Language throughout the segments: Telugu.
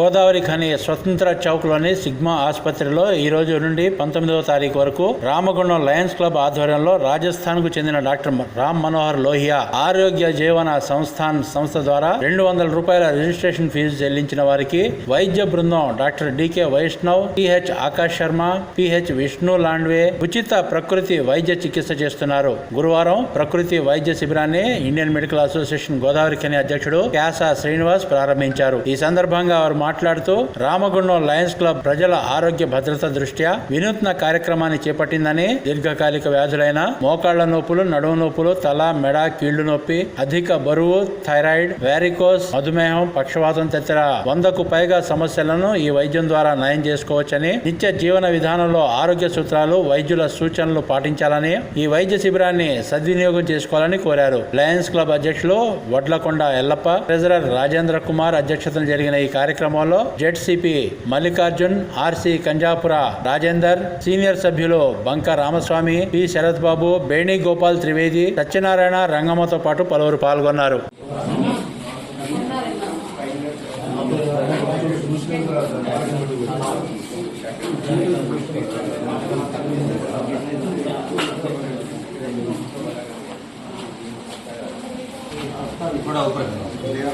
గోదావరి ఖని స్వతంత్ర చౌక్లోని సిగ్మా ఆసుపత్రిలో ఈ రోజు నుండి పంతొమ్మిదవ తారీఖు వరకు రామగుండం లయన్స్ క్లబ్ ఆధ్వర్యంలో రాజస్థాన్కు చెందిన డాక్టర్ రామ్ మనోహర్ లోహియా ఆరోగ్య జీవన సంస్థాన్ సంస్థ ద్వారా రెండు వందల రూపాయల రిజిస్ట్రేషన్ ఫీజు చెల్లించిన వారికి వైద్య బృందం doctor DK Vaishnav PH Akash Sharma PH Vishnu Landwe ఉచిత ప్రకృతి వైద్య చికిత్స చేస్తున్నారు. గురువారం ప్రకృతి వైద్య శిబిరాన్ని Indian Medical Association Godavari Khani అధ్యక్షుడు క్యాసా శ్రీనివాస్ ప్రారంభించారు. ఈ సందర్భంగా వారు మాట్లాడుతూ రామగుండం లయన్స్ క్లబ్ ప్రజల ఆరోగ్య భద్రత దృష్ట్యా వినూత్న కార్యక్రమాన్ని చేపట్టిందని దీర్ఘకాలిక వ్యాధులైన మోకాళ్ళ నొప్పులు నడుము నొప్పులు తల మెడ కీళ్ళు నొప్పి అధిక బరువు థైరాయిడ్ వ్యారికోస్ మధుమేహం పక్షవాతం తదితర వందకు పైగా సమస్యలను ఈ వైద్యం ద్వారా నయం చేసుకోవచ్చని నిత్య జీవన విధానంలో ఆరోగ్య సూత్రాలు వైద్యుల సూచనలు పాటించాలని ఈ వైద్య శిబిరాన్ని సద్వినియోగం చేసుకోవాలని కోరారు. లయన్స్ క్లబ్ అధ్యక్షులు వడ్లకొండ ఎల్లప్ప ట్రెజరర్ రాజేంద్ర కుమార్ అధ్యక్షతన జరిగిన ఈ కార్యక్రమం కార్యక్రమంలో ZCP Mallikarjun RC Kanjapura Rajender senior సభ్యులు బంక రామస్వామి పి. శరత్ బాబు బేణి గోపాల్ త్రివేది సత్యనారాయణ రంగమ్మతో పాటు పలువురు పాల్గొన్నారు.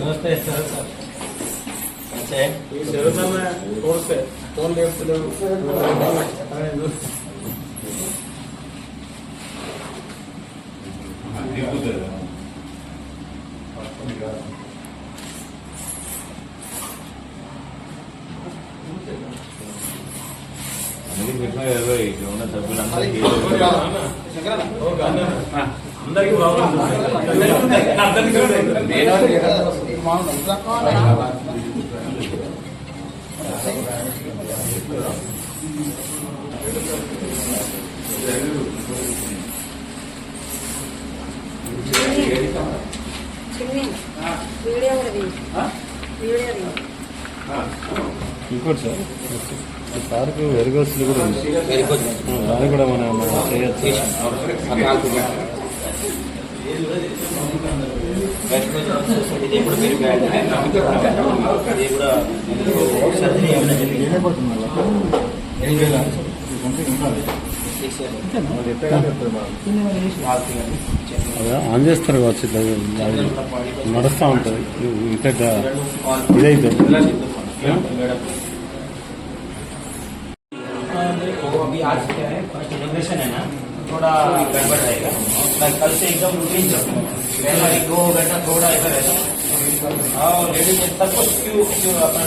నమస్తే సార్. ఫోన్ అందుకే చెప్పిన కదా ఉన్న సభ్యులందరికీ అందరికీ వీడియో వీడియో ఇంకోటి సార్. సార్కు వెరగోసులు కూడా. ఉంది దాన్ని కూడా మనం మనం చేయొచ్చు. ఆన్ చేస్తారు కావచ్చు ఇట్లా నడుస్తూ ఉంటుంది. ఇట్లా ఇదైతే. वो अभी आज क्या है। फ़र्स्ट जनरेशन है ना। थोड़ा गड़बड़ रहेगा। मैं कल से एकदम रूटीन चलूँगा पहला एक दो घंटा थोड़ा ऐसा रहता और लेडीज़ सब कुछ क्यू क्यू अपन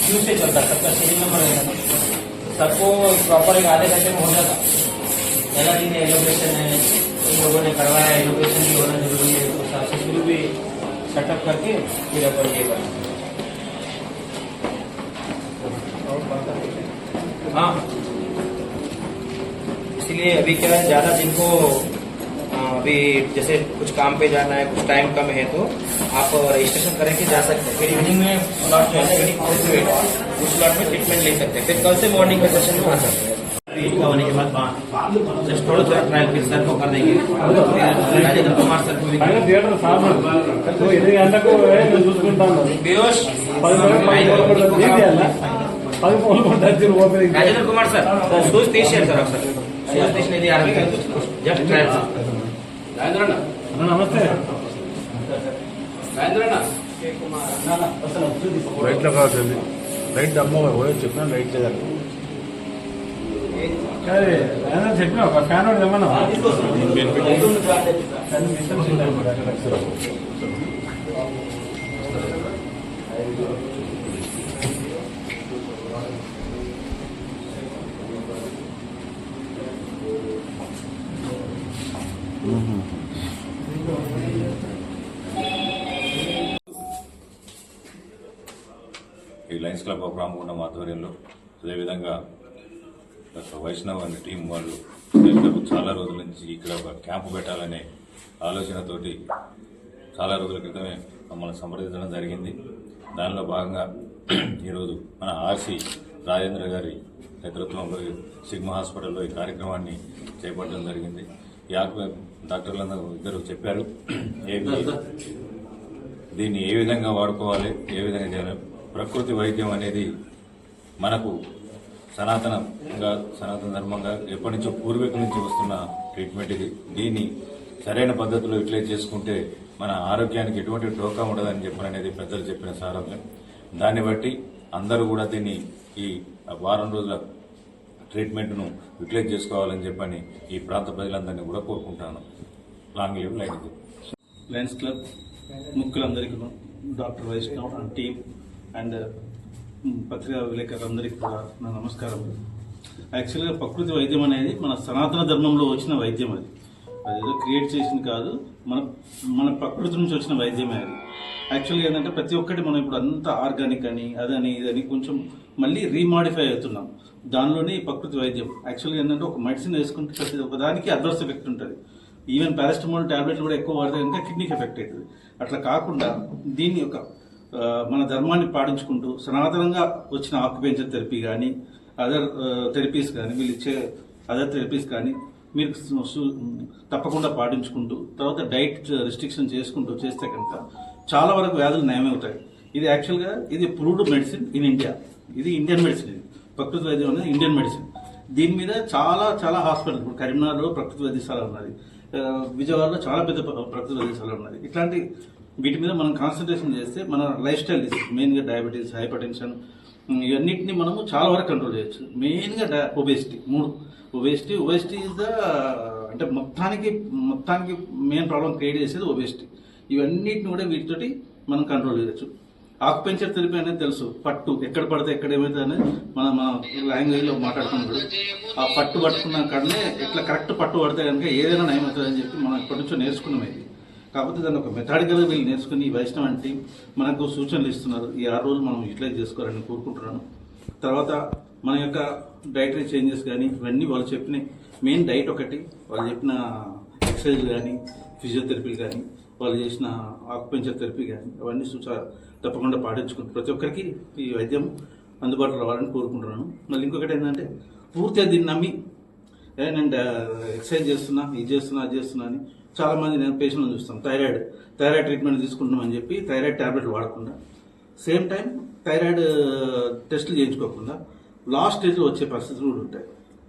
क्यू से चलता सबका सीरियल नंबर रहता सबको प्रॉपर एक आधे घंटे में हो जाता पहला दिन एलोकेशन है। इन लोगों ने करवाया। एलोकेशन भी होना ज़रूरी है। तो साथ से शुरू भी सेटअप करके फिर अपन ये करना हाँ। इसलिए अभी क्या है ज़्यादा जिनको अभी जैसे कुछ काम पे जाना है कुछ टाइम कम है तो आप रजिस्ट्रेशन करके जा सकते हैं। फिर इवनिंग में स्लॉट जो है उस स्लॉट में ट्रीटमेंट ले सकते हैं। फिर कल से मॉर्निंग का सेशन में आ सकते हैं। होने के बाद थोड़ा थोड़ा ट्रायल फिर सर को कर देंगे। राजेंद्र कुमार सर को बेहोश। పది ఫోన్లు ఉంటారు opening Rajendra Kumar sir shoes తీసేయండి సార్ ఒకసారి. షూస్ తీసినది జస్ట్ రాజేంద్ర అన్న నమస్తే. రాజేంద్ర అన్న రైట్లో కావచ్చండి రైట్ అమ్మవారు పోయి చెప్పినా చెప్పిన ఒక ఫ్యాన్ ఏమన్నా మిషన్ ఈ లయన్స్ క్లబ్ ఆఫ్ రామగుండం ఆధ్వర్యంలో అదేవిధంగా వైష్ణవ్ అనే టీం వాళ్ళు చాలా రోజుల నుంచి ఇక్కడ ఒక క్యాంపు పెట్టాలనే ఆలోచనతోటి చాలా రోజుల క్రితమే మమ్మల్ని సంప్రదించడం జరిగింది. దానిలో భాగంగా ఈరోజు మన ఆర్సి రాజేంద్ర గారి నేతృత్వంలో సిగ్మా హాస్పిటల్లో ఈ కార్యక్రమాన్ని చేపట్టడం జరిగింది. ఈ డాక్టర్లందరూ ఇద్దరు చెప్పారు. దీన్ని ఏ విధంగా వాడుకోవాలి ఏ విధంగా చేయాలి? ప్రకృతి వైద్యం అనేది మనకు సనాతనంగా సనాతన ధర్మంగా ఎప్పటి నుంచో పూర్వీకుల నుంచి వస్తున్న ట్రీట్మెంట్ ఇది. దీన్ని సరైన పద్ధతిలో ఇట్లే చేసుకుంటే మన ఆరోగ్యానికి ఎటువంటి టోకా ఉండదని చెప్పననేది పెద్దలు చెప్పిన సారాంశం. దాన్ని బట్టి అందరూ కూడా దీన్ని ఈ వారం రోజుల ట్రీట్మెంట్ను యూటిలైజ్ చేసుకోవాలని చెప్పని ఈ ప్రాంత ప్రజలందరినీ కూడా కోరుకుంటాను. Long live lions Lions Club ముక్కులందరికీ doctor Vaishnav and team and పత్రికా విలేకరులందరికీ కూడా నా నమస్కారం. యాక్చువల్గా ప్రకృతి వైద్యం అనేది మన సనాతన ధర్మంలో వచ్చిన వైద్యం అది. అదేదో క్రియేట్ చేసింది కాదు మన మన ప్రకృతి నుంచి వచ్చిన వైద్యమే అది. యాక్చువల్గా ఏంటంటే ప్రతి ఒక్కటి మనం ఇప్పుడు అంతా ఆర్గానిక్ అని అదని ఇదని కొంచెం మళ్ళీ రీమాడిఫై అవుతున్నాం. దానిలోనే ఈ ప్రకృతి వైద్యం. యాక్చువల్గా ఏంటంటే ఒక మెడిసిన్ వేసుకుంటే ప్రతి ఒకదానికి అడ్వర్స్ ఎఫెక్ట్ ఉంటుంది. ఈవెన్ పారాస్టమాల్ టాబ్లెట్లు కూడా ఎక్కువ వాడితే కనుక కిడ్నీకి ఎఫెక్ట్ అవుతుంది అట్లా కాకుండా దీని యొక్క మన ధర్మాన్ని పాటించుకుంటూ సనాతనంగా వచ్చిన ఆక్యుపెన్షన్ థెరపీ కానీ అదర్ థెరపీస్ కానీ వీళ్ళు ఇచ్చే అదర్ థెరపీస్ కానీ మీరు తప్పకుండా పాటించుకుంటూ తర్వాత డైట్ రిస్ట్రిక్షన్ చేసుకుంటూ చేస్తే కనుక చాలా వరకు వ్యాధులు నయమవుతాయి. ఇది యాక్చువల్గా ఇది ప్రూవ్డ్ మెడిసిన్ ఇన్ ఇండియా ఇది ఇండియన్ మెడిసిన్ ఇది. ప్రకృతి వైద్యం అనేది ఇండియన్ మెడిసిన్. దీని మీద చాలా చాలా హాస్పిటల్ ఇప్పుడు కరీంనగర్లో ప్రకృతి వైద్యశాల ఉన్నది విజయవాడలో చాలా పెద్ద ప్రకృతి వైద్యశాల ఉన్నది. ఇట్లాంటి వీటి మీద మనం కాన్సన్ట్రేషన్ చేస్తే మన లైఫ్ స్టైల్ మెయిన్గా డయాబెటీస్ హైపర్ టెన్షన్ ఇవన్నిటిని మనము చాలా వరకు కంట్రోల్ చేయొచ్చు. మెయిన్గా డయా ఒబేసిటీ మూడు. ఒబేసిటీ ఒబేసిటీ ఇస్ ద అంటే మొత్తానికి మొత్తానికి మెయిన్ ప్రాబ్లం క్రియేట్ చేసేది ఒబేసిటీ. ఇవన్నిటిని కూడా వీటితోటి మనం కంట్రోల్ చేయొచ్చు. ఆక్యుపెన్చర్ థెరపీ అనేది తెలుసు. పట్టు ఎక్కడ పడితే ఎక్కడ ఏమైతే అనేది మన మన లాంగ్వేజ్లో ఆ పట్టు పట్టుకున్న కాడనే ఎట్లా కరెక్ట్ పట్టు పడితే కనుక ఏదైనా నయమవుతుంది అని చెప్పి మనం ఇప్పటి నుంచో నేర్చుకున్నాం ఇది. కాకపోతే దాన్ని ఒక మెథాడికల్గా వీళ్ళు నేర్చుకుని ఈ వైష్ణవ్ అంటే మనకు సూచనలు ఇస్తున్నారు. ఈ ఆరు రోజులు మనం యూటిలైజ్ చేసుకోవాలని కోరుకుంటున్నాను. తర్వాత మన యొక్క డైటరీ చేంజెస్ కానీ ఇవన్నీ వాళ్ళు చెప్పిన మెయిన్ డైట్ ఒకటి. వాళ్ళు చెప్పిన ఎక్సర్సైజ్ కానీ ఫిజియోథెరపీలు కానీ వాళ్ళు చేసిన ఆకుపెంచర్ థెరపీ కానీ అవన్నీ సూచ తప్పకుండా పాటించుకుంటారు ప్రతి ఒక్కరికి ఈ వైద్యం అందుబాటులో రావాలని కోరుకుంటున్నాను. మళ్ళీ ఇంకొకటి ఏంటంటే పూర్తిగా దీన్ని నమ్మి నేను ఎక్సర్సైజ్ చేస్తున్నా ఇది చేస్తున్నా అది చేస్తున్నా అని చాలామంది నేను పేషెంట్లను చూస్తాను థైరాయిడ్ థైరాయిడ్ ట్రీట్మెంట్ తీసుకుంటున్నాం అని చెప్పి థైరాయిడ్ టాబ్లెట్లు వాడకుండా సేమ్ టైం థైరాయిడ్ టెస్టులు చేయించుకోకుండా లాస్ట్ స్టేజ్లో వచ్చే పరిస్థితులు కూడా ఉంటాయి.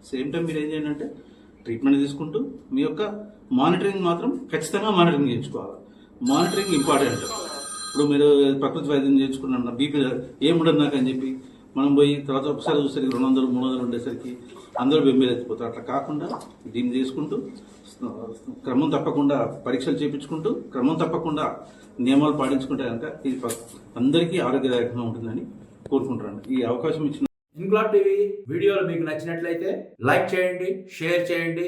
సేమ్ టైం మీరు ఏం చేయండి అంటే ట్రీట్మెంట్ తీసుకుంటూ మీ యొక్క మానిటరింగ్ మాత్రం ఖచ్చితంగా మానిటరింగ్ చేయించుకోవాలి. మానిటరింగ్ ఇంపార్టెంట్ ఇప్పుడు మీరు ప్రకృతి వైద్యం చేయించుకున్న బీపీ ఏముండదు నాకు అని చెప్పి మనం పోయి తర్వాత ఒకసారి చూసేసరికి రెండు వందలు మూడు వందలు ఉండేసరికి అందరూ బెంబేలు ఎత్తిపోతారు అట్లా కాకుండా దీన్ని చేసుకుంటూ క్రమం తప్పకుండా పరీక్షలు చేయించుకుంటూ క్రమం తప్పకుండా నియమాలు పాటించుకుంటే కనుక ఇది అందరికీ ఆరోగ్యదాయకంగా ఉంటుందని కోరుకుంటున్నాను. ఈ అవకాశం ఇచ్చిన ఇంక్లాబ్ టీవీ వీడియోలు మీకు నచ్చినట్లయితే లైక్ చేయండి షేర్ చేయండి.